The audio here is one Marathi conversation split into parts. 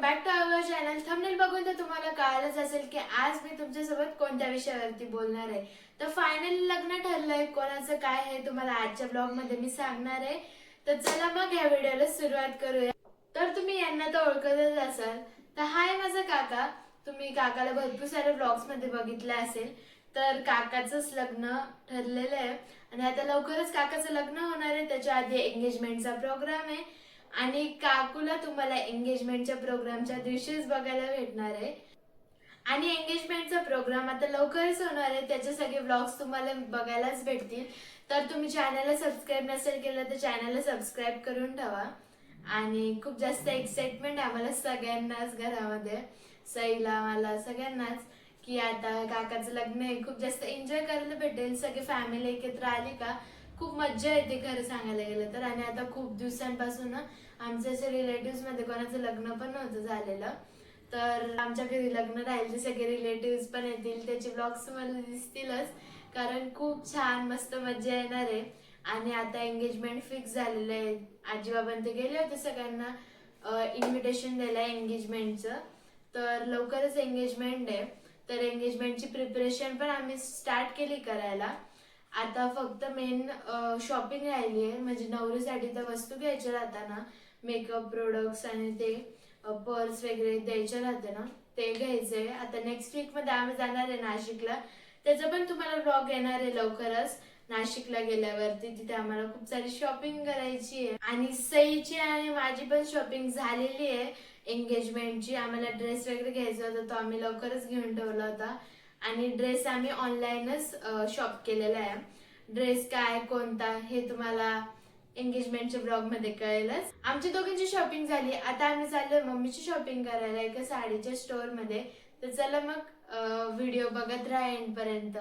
Back to our channel thumbnail बघून तर तुम्हाला कळालंच असेल की आज मी तुमच्यासोबत कोणत्या विषयावरती बोलणार आहे. तर फायनल लग्न ठरलंय. कोणाचं काय आहे तुम्हाला आजच्या ब्लॉगमध्ये मी सांगणार आहे. तर चला मग ह्या व्हिडिओला सुरुवात करूया. तर तुम्ही यांना तर ओळखतच असाल. तर हाय माझा काका. तुम्ही काकाला भरपूर सारे ब्लॉग्समध्ये बघितलं असेल. तर काकाचंच लग्न ठरलेलं आहे. आणि आता लवकरच काकाचं लग्न होणार आहे. त्याच्या आधी एंगेजमेंटचा प्रोग्राम आहे. आणि काकूला तुम्हाला एंगेजमेंटच्या प्रोग्रामच्या दिवशीच बघायला भेटणार आहे. आणि एंगेजमेंटचा प्रोग्राम आता लवकरच होणार आहे. त्याचे सगळे ब्लॉग्स तुम्हाला बघायलाच भेटतील. तर तुम्ही चॅनलला सबस्क्राईब नसेल केलं तर चॅनलला सबस्क्राईब करून ठेवा. आणि खूप जास्त एक्साइटमेंट आहे आम्हाला सगळ्यांनाच घरामध्ये. सईला मला सगळ्यांनाच. की आता काकाचं लग्न आहे. खूप जास्त एन्जॉय करायला भेटेल. सगळी फॅमिली एकत्र आली का? खूप मज्जा येते खरं सांगायला गेलं तर. आणि आता खूप दिवसांपासून ना आमच्या असे रिलेटिव्हमध्ये कोणाचं लग्न पण नव्हतं झालेलं. तर आमच्या घरी लग्न राहील ते सगळे रिलेटिव्ह पण येतील. त्याचे ब्लॉग्स तुम्हाला दिसतीलच. कारण खूप छान मस्त मज्जा येणार आहे. आणि आता एंगेजमेंट फिक्स झालेलं आहे. आजीबाबांत ते गेले होते सगळ्यांना इन्व्हिटेशन द्यायला एंगेजमेंटचं तर लवकरच एंगेजमेंट आहे. तर एंगेजमेंटची प्रिपरेशन पण आम्ही स्टार्ट केली करायला. आता फक्त मेन शॉपिंग राहिली आहे. म्हणजे नवरीसाठी तर वस्तू घ्यायच्या राहताना मेकअप प्रोडक्ट्स आणि ते पर्स वगैरे द्यायचे राहते ना ते घ्यायचंय. आता नेक्स्ट वीकमध्ये आम्ही जाणार आहे नाशिकला. त्याचा पण तुम्हाला ब्लॉग येणार आहे लवकरच. नाशिकला गेल्यावरती तिथे आम्हाला खूप सारी शॉपिंग करायची आहे. आणि सईची आणि माझी पण शॉपिंग झालेली आहे. एंगेजमेंटची आम्हाला ड्रेस वगैरे घ्यायचा होता तो आम्ही लवकरच घेऊन ठेवला होता. आणि ड्रेस आम्ही ऑनलाईनच शॉप केलेला आहे. ड्रेस काय कोणता हे तुम्हाला एंगेजमेंटच्या ब्लॉगमध्ये कळेलच. आमच्या दोघांची शॉपिंग झाली. आता आम्ही चाललोय मम्मीची शॉपिंग करायला एका साडीच्या स्टोरमध्ये तर चला मग व्हिडिओ बघत राहा एंड पर्यंत.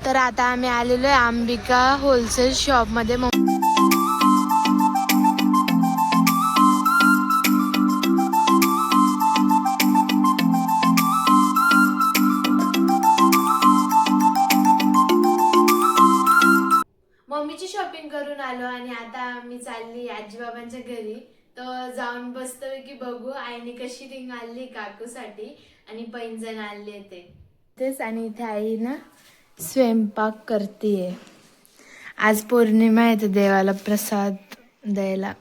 तर आता आम्ही आलेलो आहे अंबिका होलसेल शॉपमध्ये. शॉपिंग करून आलो आणि आता मी चालली आजीबाबांच्या घरी. तर जाऊन बसतो की बघू आईने कशी रिंग आणली काकूसाठी आणि पैंजण आणले ते. तेच आणि इथे आई ना स्वयंपाक करते आज पौर्णिमा आहे तर देवाला प्रसाद द्यायला.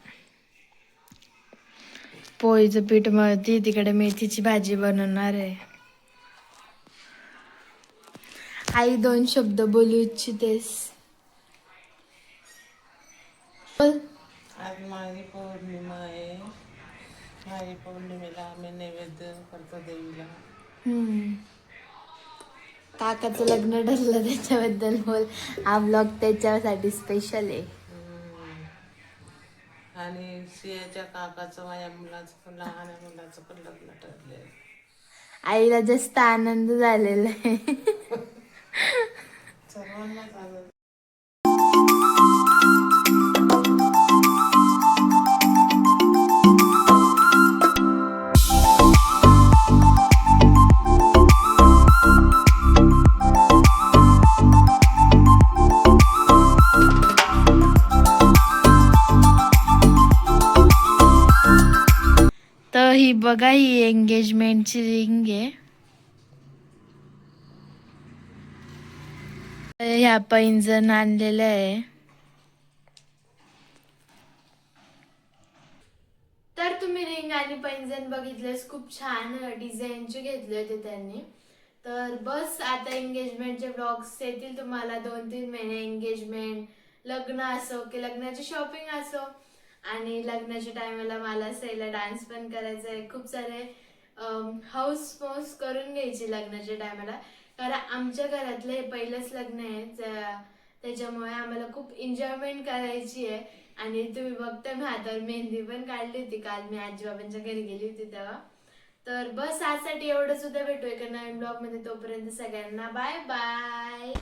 पोळीचं पीठ मळती तिकडे मेथीची भाजी बनवणार आहे. आई दोन शब्द बोलू इच्छितेस बोल आज माझी पौर्णिमा आहे. माझी पौर्णिमेला आम्ही नैवेद्य करतो देवीला. हम्म. काकाचं लग्न ठरलं त्याच्याबद्दल बोल. हा ब्लॉग त्याच्यासाठी स्पेशल आहे. हम्म. आणि सियाच्या काकाचं माझ्या मुलाचं पण लहान मुलाचं पण लग्न ठरले आईला जास्त आनंद झालेला आहे. सर्वांनाच आनंद. ही बघा ही एंगेजमेंटची रिंग आहे. ह्या पैंजण आणलेलं आहे. तर तुम्ही रिंग आणि पैंजण बघितलेस खूप छान डिझाईनचे घेतले होते त्यांनी. तर बस आता एंगेजमेंटचे ब्लॉग्स येतील तुम्हाला दोन तीन महिने एंगेजमेंट लग्न असो की लग्नाची शॉपिंग असो. आणि लग्नाच्या टायमाला मला सैला डान्स पण करायचा आहे खूप सारे हाऊस मौस करून घ्यायची लग्नाच्या टायमाला कारण आमच्या घरातलं हे पहिलंच लग्न आहे. त्याच्यामुळे आम्हाला खूप एन्जॉयमेंट करायची आहे. आणि तुम्ही बघता मी हातावर मेहंदी पण काढली होती. काल मी आजीबाबांच्या घरी गेली होती तेव्हा. तर बस आजसाठी एवढं सुद्धा भेटू एका नवीन ब्लॉगमध्ये तोपर्यंत सगळ्यांना बाय बाय